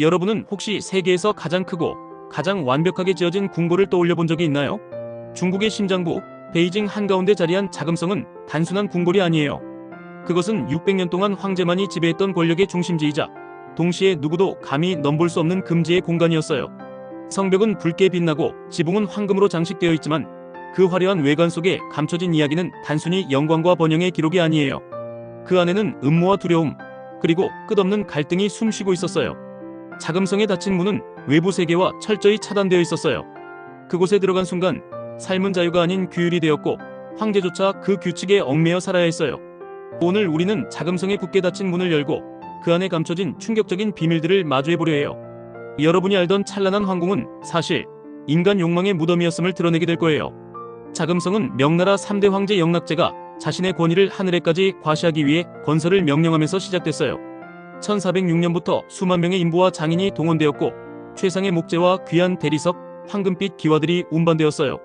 여러분은 혹시 세계에서 가장 크고 가장 완벽하게 지어진 궁궐을 떠올려 본 적이 있나요? 중국의 심장부 베이징 한가운데 자리한 자금성은 단순한 궁궐이 아니에요. 그것은 600년 동안 황제만이 지배했던 권력의 중심지이자 동시에 누구도 감히 넘볼 수 없는 금지의 공간이었어요. 성벽은 붉게 빛나고 지붕은 황금으로 장식되어 있지만 그 화려한 외관 속에 감춰진 이야기는 단순히 영광과 번영의 기록이 아니에요. 그 안에는 음모와 두려움, 그리고 끝없는 갈등이 숨쉬고 있었어요. 자금성에 닫힌 문은 외부 세계와 철저히 차단되어 있었어요. 그곳에 들어간 순간 삶은 자유가 아닌 규율이 되었고 황제조차 그 규칙에 얽매여 살아야 했어요. 오늘 우리는 자금성에 굳게 닫힌 문을 열고 그 안에 감춰진 충격적인 비밀들을 마주해 보려 해요. 여러분이 알던 찬란한 황궁은 사실 인간 욕망의 무덤이었음을 드러내게 될 거예요. 자금성은 명나라 3대 황제 영락제가 자신의 권위를 하늘에까지 과시하기 위해 건설을 명령하면서 시작됐어요. 1406년부터 수만 명의 인부와 장인이 동원되었고 최상의 목재와 귀한 대리석, 황금빛 기와들이 운반되었어요.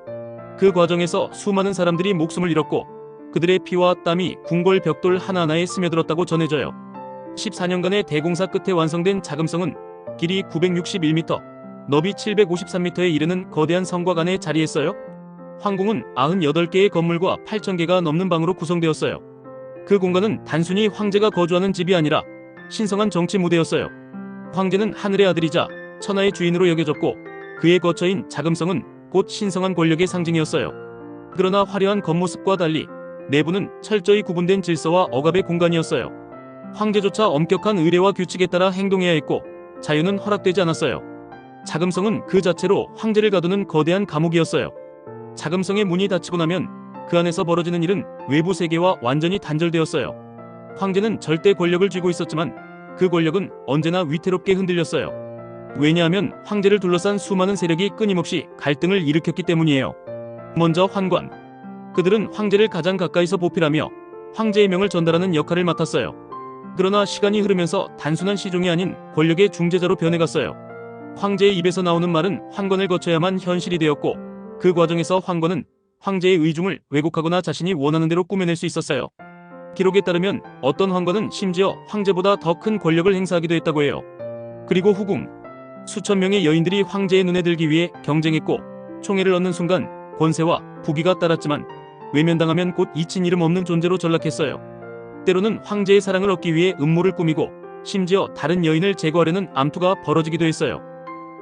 그 과정에서 수많은 사람들이 목숨을 잃었고 그들의 피와 땀이 궁궐 벽돌 하나하나에 스며들었다고 전해져요. 14년간의 대공사 끝에 완성된 자금성은 길이 961m, 너비 753m에 이르는 거대한 성곽 안에 자리했어요. 황궁은 98개의 건물과 8,000개가 넘는 방으로 구성되었어요. 그 공간은 단순히 황제가 거주하는 집이 아니라 신성한 정치 무대였어요. 황제는 하늘의 아들이자 천하의 주인으로 여겨졌고 그의 거처인 자금성은 곧 신성한 권력의 상징이었어요. 그러나 화려한 겉모습과 달리 내부는 철저히 구분된 질서와 억압의 공간이었어요. 황제조차 엄격한 의례와 규칙에 따라 행동해야 했고 자유는 허락되지 않았어요. 자금성은 그 자체로 황제를 가두는 거대한 감옥이었어요. 자금성의 문이 닫히고 나면 그 안에서 벌어지는 일은 외부 세계와 완전히 단절되었어요. 황제는 절대 권력을 쥐고 있었지만 그 권력은 언제나 위태롭게 흔들렸어요. 왜냐하면 황제를 둘러싼 수많은 세력이 끊임없이 갈등을 일으켰기 때문이에요. 먼저 환관. 그들은 황제를 가장 가까이서 보필하며 황제의 명을 전달하는 역할을 맡았어요. 그러나 시간이 흐르면서 단순한 시종이 아닌 권력의 중재자로 변해갔어요. 황제의 입에서 나오는 말은 환관을 거쳐야만 현실이 되었고 그 과정에서 황관은 황제의 의중을 왜곡하거나 자신이 원하는 대로 꾸며낼 수 있었어요. 기록에 따르면 어떤 황관은 심지어 황제보다 더 큰 권력을 행사하기도 했다고 해요. 그리고 후궁. 수천 명의 여인들이 황제의 눈에 들기 위해 경쟁했고 총애를 얻는 순간 권세와 부귀가 따랐지만 외면당하면 곧 잊힌 이름 없는 존재로 전락했어요. 때로는 황제의 사랑을 얻기 위해 음모를 꾸미고 심지어 다른 여인을 제거하려는 암투가 벌어지기도 했어요.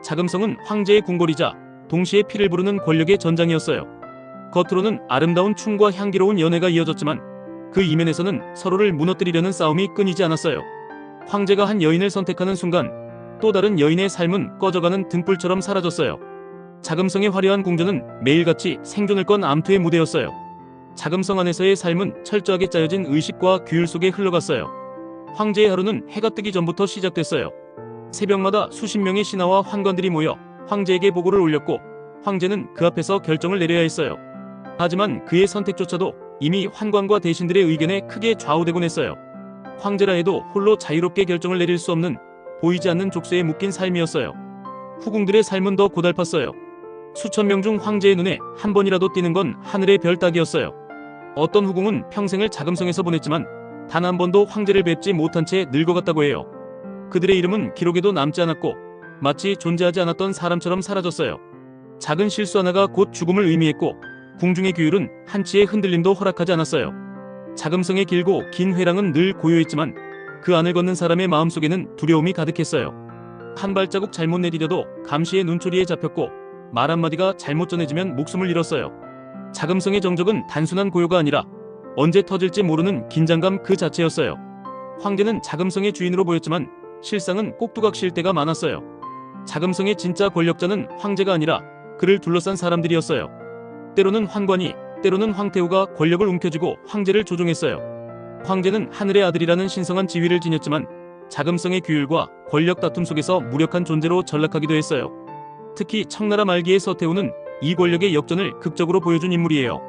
자금성은 황제의 궁궐이자 동시에 피를 부르는 권력의 전장이었어요. 겉으로는 아름다운 춤과 향기로운 연애가 이어졌지만 그 이면에서는 서로를 무너뜨리려는 싸움이 끊이지 않았어요. 황제가 한 여인을 선택하는 순간 또 다른 여인의 삶은 꺼져가는 등불처럼 사라졌어요. 자금성의 화려한 궁전은 매일같이 생존을 건 암투의 무대였어요. 자금성 안에서의 삶은 철저하게 짜여진 의식과 규율 속에 흘러갔어요. 황제의 하루는 해가 뜨기 전부터 시작됐어요. 새벽마다 수십 명의 신하와 환관들이 모여 황제에게 보고를 올렸고 황제는 그 앞에서 결정을 내려야 했어요. 하지만 그의 선택조차도 이미 환관과 대신들의 의견에 크게 좌우되곤 했어요. 황제라 해도 홀로 자유롭게 결정을 내릴 수 없는 보이지 않는 족쇄에 묶인 삶이었어요. 후궁들의 삶은 더 고달팠어요. 수천 명 중 황제의 눈에 한 번이라도 띄는 건 하늘의 별 따기였어요. 어떤 후궁은 평생을 자금성에서 보냈지만 단 한 번도 황제를 뵙지 못한 채 늙어갔다고 해요. 그들의 이름은 기록에도 남지 않았고 마치 존재하지 않았던 사람처럼 사라졌어요. 작은 실수 하나가 곧 죽음을 의미했고 궁중의 규율은 한치의 흔들림도 허락하지 않았어요. 자금성의 길고 긴 회랑은 늘 고요했지만 그 안을 걷는 사람의 마음속에는 두려움이 가득했어요. 한 발자국 잘못 내디뎌도 감시의 눈초리에 잡혔고 말 한마디가 잘못 전해지면 목숨을 잃었어요. 자금성의 정적은 단순한 고요가 아니라 언제 터질지 모르는 긴장감 그 자체였어요. 황제는 자금성의 주인으로 보였지만 실상은 꼭두각시일 때가 많았어요. 자금성의 진짜 권력자는 황제가 아니라 그를 둘러싼 사람들이었어요. 때로는 황관이, 때로는 황태후가 권력을 움켜쥐고 황제를 조종했어요. 황제는 하늘의 아들이라는 신성한 지위를 지녔지만 자금성의 규율과 권력 다툼 속에서 무력한 존재로 전락하기도 했어요. 특히 청나라 말기의 서태후는 이 권력의 역전을 극적으로 보여준 인물이에요.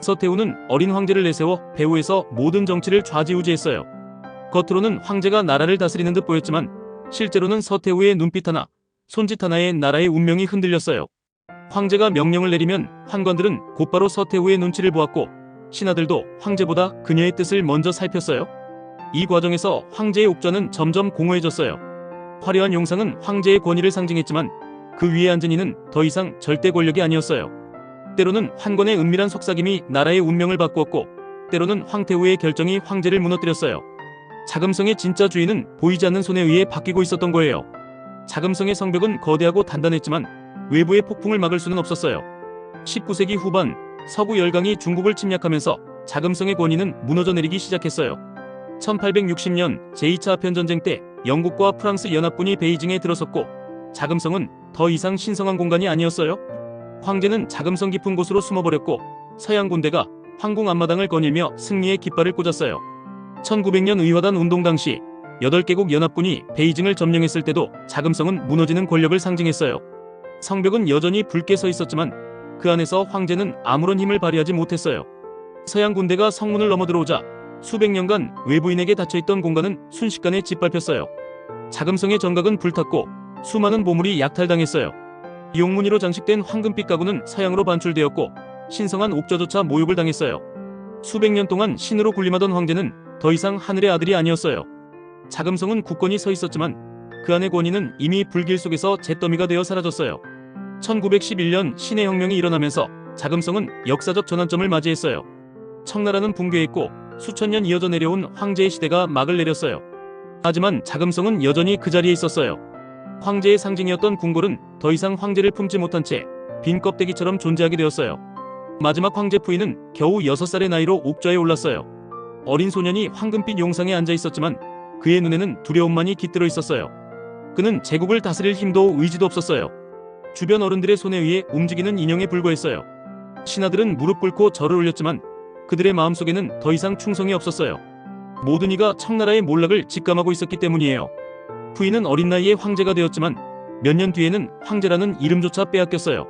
서태후는 어린 황제를 내세워 배후에서 모든 정치를 좌지우지했어요. 겉으로는 황제가 나라를 다스리는 듯 보였지만 실제로는 서태후의 눈빛 하나, 손짓 하나에 나라의 운명이 흔들렸어요. 황제가 명령을 내리면 환관들은 곧바로 서태후의 눈치를 보았고 신하들도 황제보다 그녀의 뜻을 먼저 살폈어요. 이 과정에서 황제의 옥좌는 점점 공허해졌어요. 화려한 용상은 황제의 권위를 상징했지만 그 위에 앉은 이는 더 이상 절대 권력이 아니었어요. 때로는 환권의 은밀한 속삭임이 나라의 운명을 바꾸었고 때로는 황태후의 결정이 황제를 무너뜨렸어요. 자금성의 진짜 주인은 보이지 않는 손에 의해 바뀌고 있었던 거예요. 자금성의 성벽은 거대하고 단단했지만 외부의 폭풍을 막을 수는 없었어요. 19세기 후반 서구 열강이 중국을 침략하면서 자금성의 권위는 무너져 내리기 시작했어요. 1860년 제2차 아편전쟁 때 영국과 프랑스 연합군이 베이징에 들어섰고 자금성은 더 이상 신성한 공간이 아니었어요. 황제는 자금성 깊은 곳으로 숨어버렸고 서양 군대가 황궁 앞마당을 거닐며 승리의 깃발을 꽂았어요. 1900년 의화단 운동 당시 8개국 연합군이 베이징을 점령했을 때도 자금성은 무너지는 권력을 상징했어요. 성벽은 여전히 붉게 서 있었지만 그 안에서 황제는 아무런 힘을 발휘하지 못했어요. 서양 군대가 성문을 넘어 들어오자 수백 년간 외부인에게 닫혀있던 공간은 순식간에 짓밟혔어요. 자금성의 정각은 불탔고 수많은 보물이 약탈당했어요. 용무늬로 장식된 황금빛 가구는 서양으로 반출되었고 신성한 옥저조차 모욕을 당했어요. 수백 년 동안 신으로 군림하던 황제는 더 이상 하늘의 아들이 아니었어요. 자금성은 굳건히 서 있었지만 그 안의 권위는 이미 불길 속에서 잿더미가 되어 사라졌어요. 1911년 신의 혁명이 일어나면서 자금성은 역사적 전환점을 맞이했어요. 청나라는 붕괴했고 수천 년 이어져 내려온 황제의 시대가 막을 내렸어요. 하지만 자금성은 여전히 그 자리에 있었어요. 황제의 상징이었던 궁궐은 더 이상 황제를 품지 못한 채 빈 껍데기처럼 존재하게 되었어요. 마지막 황제 부인은 겨우 6살의 나이로 옥좌에 올랐어요. 어린 소년이 황금빛 용상에 앉아 있었지만 그의 눈에는 두려움만이 깃들어 있었어요. 그는 제국을 다스릴 힘도 의지도 없었어요. 주변 어른들의 손에 의해 움직이는 인형에 불과했어요. 신하들은 무릎 꿇고 절을 올렸지만 그들의 마음속에는 더 이상 충성이 없었어요. 모든 이가 청나라의 몰락을 직감하고 있었기 때문이에요. 부인은 어린 나이에 황제가 되었지만 몇 년 뒤에는 황제라는 이름조차 빼앗겼어요.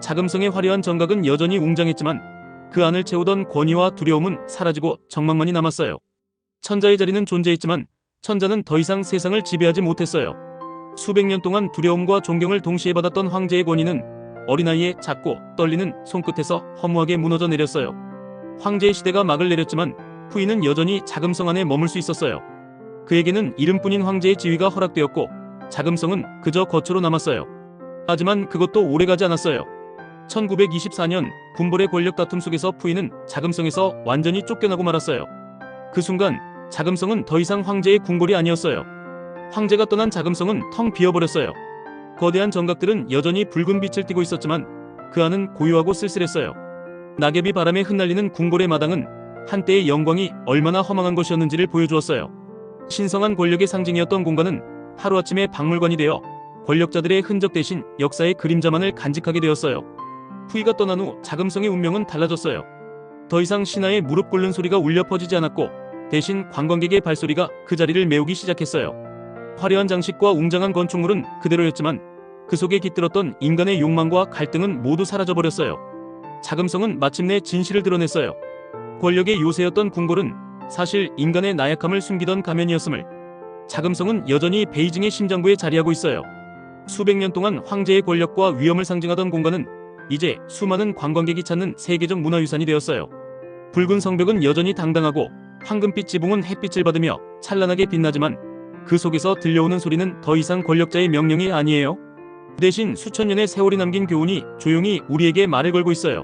자금성의 화려한 정각은 여전히 웅장했지만 그 안을 채우던 권위와 두려움은 사라지고 정막만이 남았어요. 천자의 자리는 존재했지만 천자는 더 이상 세상을 지배하지 못했어요. 수백 년 동안 두려움과 존경을 동시에 받았던 황제의 권위는 어린아이의 작고 떨리는 손끝에서 허무하게 무너져 내렸어요. 황제의 시대가 막을 내렸지만 후이는 여전히 자금성 안에 머물 수 있었어요. 그에게는 이름뿐인 황제의 지위가 허락되었고 자금성은 그저 거처로 남았어요. 하지만 그것도 오래가지 않았어요. 1924년 군벌의 권력 다툼 속에서 푸이는 자금성에서 완전히 쫓겨나고 말았어요. 그 순간 자금성은 더 이상 황제의 궁궐이 아니었어요. 황제가 떠난 자금성은 텅 비어버렸어요. 거대한 정각들은 여전히 붉은 빛을 띠고 있었지만 그 안은 고요하고 쓸쓸했어요. 낙엽이 바람에 흩날리는 궁궐의 마당은 한때의 영광이 얼마나 허망한 것이었는지를 보여주었어요. 신성한 권력의 상징이었던 공간은 하루아침에 박물관이 되어 권력자들의 흔적 대신 역사의 그림자만을 간직하게 되었어요. 후이가 떠난 후 자금성의 운명은 달라졌어요. 더 이상 신하의 무릎 꿇는 소리가 울려 퍼지지 않았고 대신 관광객의 발소리가 그 자리를 메우기 시작했어요. 화려한 장식과 웅장한 건축물은 그대로였지만 그 속에 깃들었던 인간의 욕망과 갈등은 모두 사라져버렸어요. 자금성은 마침내 진실을 드러냈어요. 권력의 요새였던 궁궐은 사실 인간의 나약함을 숨기던 가면이었음을 자금성은 여전히 베이징의 심장부에 자리하고 있어요. 수백 년 동안 황제의 권력과 위엄을 상징하던 공간은 이제 수많은 관광객이 찾는 세계적 문화유산이 되었어요. 붉은 성벽은 여전히 당당하고 황금빛 지붕은 햇빛을 받으며 찬란하게 빛나지만 그 속에서 들려오는 소리는 더 이상 권력자의 명령이 아니에요. 대신 수천 년의 세월이 남긴 교훈이 조용히 우리에게 말을 걸고 있어요.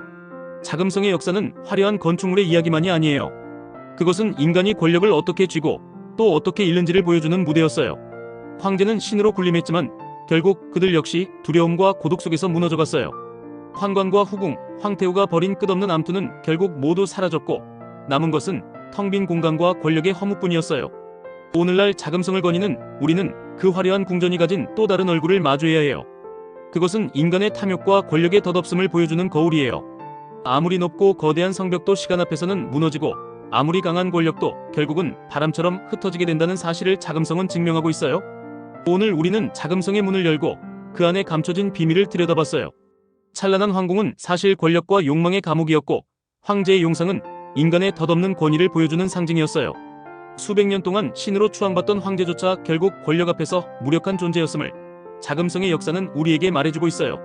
자금성의 역사는 화려한 건축물의 이야기만이 아니에요. 그것은 인간이 권력을 어떻게 쥐고 또 어떻게 잃는지를 보여주는 무대였어요. 황제는 신으로 군림했지만 결국 그들 역시 두려움과 고독 속에서 무너져갔어요. 환관과 후궁, 황태후가 벌인 끝없는 암투는 결국 모두 사라졌고 남은 것은 텅 빈 공간과 권력의 허무뿐이었어요. 오늘날 자금성을 거니는 우리는 그 화려한 궁전이 가진 또 다른 얼굴을 마주해야 해요. 그것은 인간의 탐욕과 권력의 덧없음을 보여주는 거울이에요. 아무리 높고 거대한 성벽도 시간 앞에서는 무너지고 아무리 강한 권력도 결국은 바람처럼 흩어지게 된다는 사실을 자금성은 증명하고 있어요. 오늘 우리는 자금성의 문을 열고 그 안에 감춰진 비밀을 들여다봤어요. 찬란한 황궁은 사실 권력과 욕망의 감옥이었고 황제의 용상은 인간의 덧없는 권위를 보여주는 상징이었어요. 수백 년 동안 신으로 추앙받던 황제조차 결국 권력 앞에서 무력한 존재였음을 자금성의 역사는 우리에게 말해주고 있어요.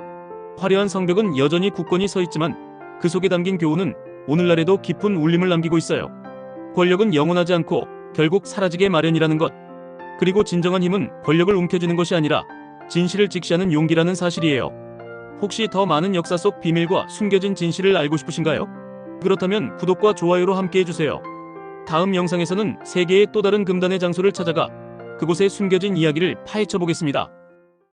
화려한 성벽은 여전히 굳건히 서 있지만 그 속에 담긴 교훈은 오늘날에도 깊은 울림을 남기고 있어요. 권력은 영원하지 않고 결국 사라지게 마련이라는 것. 그리고 진정한 힘은 권력을 움켜쥐는 것이 아니라 진실을 직시하는 용기라는 사실이에요. 혹시 더 많은 역사 속 비밀과 숨겨진 진실을 알고 싶으신가요? 그렇다면 구독과 좋아요로 함께 해주세요. 다음 영상에서는 세계의 또 다른 금단의 장소를 찾아가 그곳에 숨겨진 이야기를 파헤쳐 보겠습니다.